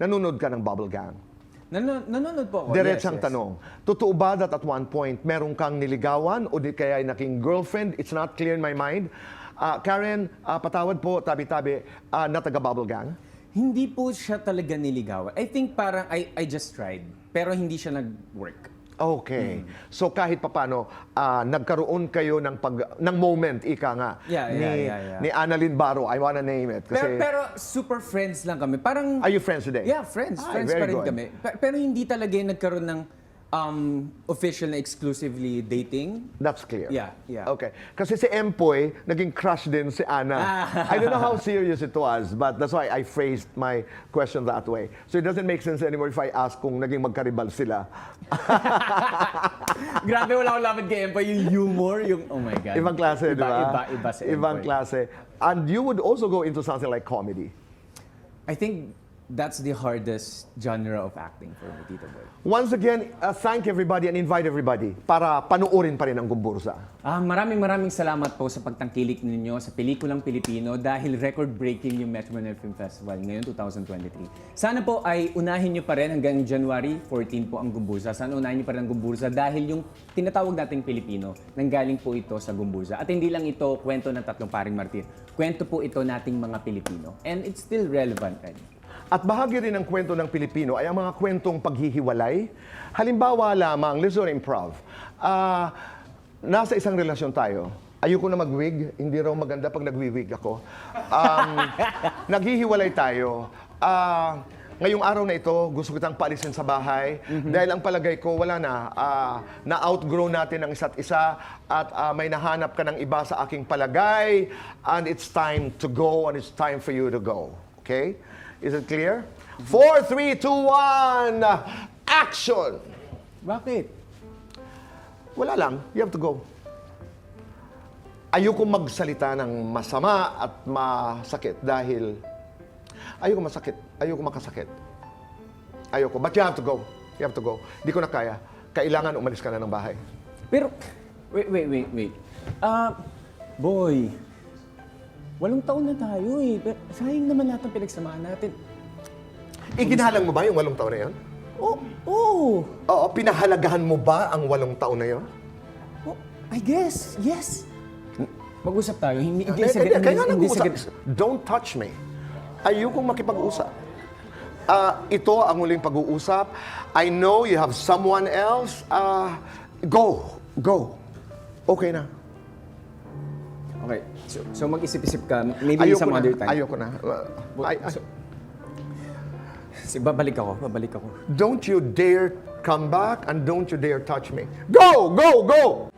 nanonood ka ng Bubble Gang? Nanon- nanonood po ako. Diretsang yes, yes. tanong. Totoo ba that at one point, meron kang niligawan o di kaya ay naging girlfriend? It's not clear in my mind. Ah, Karen, ah, patawad po, tabi-tabi, ah, na taga Bubble Gang? Hindi po siya talaga niligawan. I think parang I, I just tried. Pero hindi siya nag-work. Okay. Mm. So kahit papano, ah, nagkaroon kayo ng pag ng moment ika nga Yeah, ni yeah, yeah, yeah. ni Annalyn Baro. I wanna name it Pero, kasi pero super friends lang kami. Parang, Are you friends today? yeah, friends. Ay, friends pa rin good. kami. Pe- Pero hindi talaga yung nagkaroon ng um, official na exclusively dating. That's clear. Yeah, yeah. Okay. Kasi si Empoy, naging crush din si Ana. Ah. I don't know how serious it was, but that's why I phrased my question that way. So it doesn't make sense anymore if I ask kung naging magkaribal sila. Grabe, wala akong lapit kay Empa. Yung humor, yung, oh my God. Ibang klase, di Iba, ba? Iba, iba si Ibang Empoy. klase. And you would also go into something like comedy. I think that's the hardest genre of acting for me, Tito Boy. Once again, uh, thank everybody and invite everybody para panuorin pa rin ang Gumbursa. Ah, maraming maraming salamat po sa pagtangkilik ninyo sa pelikulang Pilipino dahil record-breaking yung Metro Manila Film Festival ngayon 2023. Sana po ay unahin nyo pa rin hanggang January 14 po ang Gumbursa. Sana unahin nyo pa rin ang Gumbursa dahil yung tinatawag nating Pilipino, nanggaling po ito sa Gumbursa. At hindi lang ito kwento ng tatlong paring martir. Kwento po ito nating mga Pilipino. And it's still relevant rin. At bahagi rin ng kwento ng Pilipino ay ang mga kwentong paghihiwalay. Halimbawa lamang, an improv. Ah, nasa isang relasyon tayo. Ayoko na mag-wig. Hindi raw maganda pag nag-wig ako. Um, naghihiwalay tayo. Ah, ngayong araw na ito, gusto kitang paalisin sa bahay dahil ang palagay ko, wala na. Ah, na-outgrow natin ang isa't isa at ah, may nahanap ka ng iba sa aking palagay and it's time to go and it's time for you to go. Okay? Is it clear? 4, 3, 2, 1, action! Bakit? Wala lang. You have to go. Ayoko magsalita ng masama at masakit dahil ayoko masakit. Ayoko makasakit. Ayoko. But you have to go. You have to go. Di ko na kaya. Kailangan umalis ka na ng bahay. Pero, wait, wait, wait, wait. Ah, boy, walong taon na tayo eh. Pero sayang naman lahat ng pinagsamahan natin. Iginahalang mo ba yung walong taon na yun? Oh, oh, Oo, pinahalagahan mo ba ang walong taon na yun? oh, I guess, yes. Mag-usap tayo, hindi, hindi Eh, eh, hindi, kaya hindi nag-uusap. Don't touch me. Ayokong makipag-usap. Ah, ito ang huling pag-uusap. I know you have someone else. Ah, go. Go. Okay na. Okay, so, so mag-isip-isip ka, maybe Ayoko some na. other time. Ayoko na. Uh, ay- ay- So, si, babalik ako, babalik ako. don't you dare come back and don't you dare touch me. Go! Go! Go!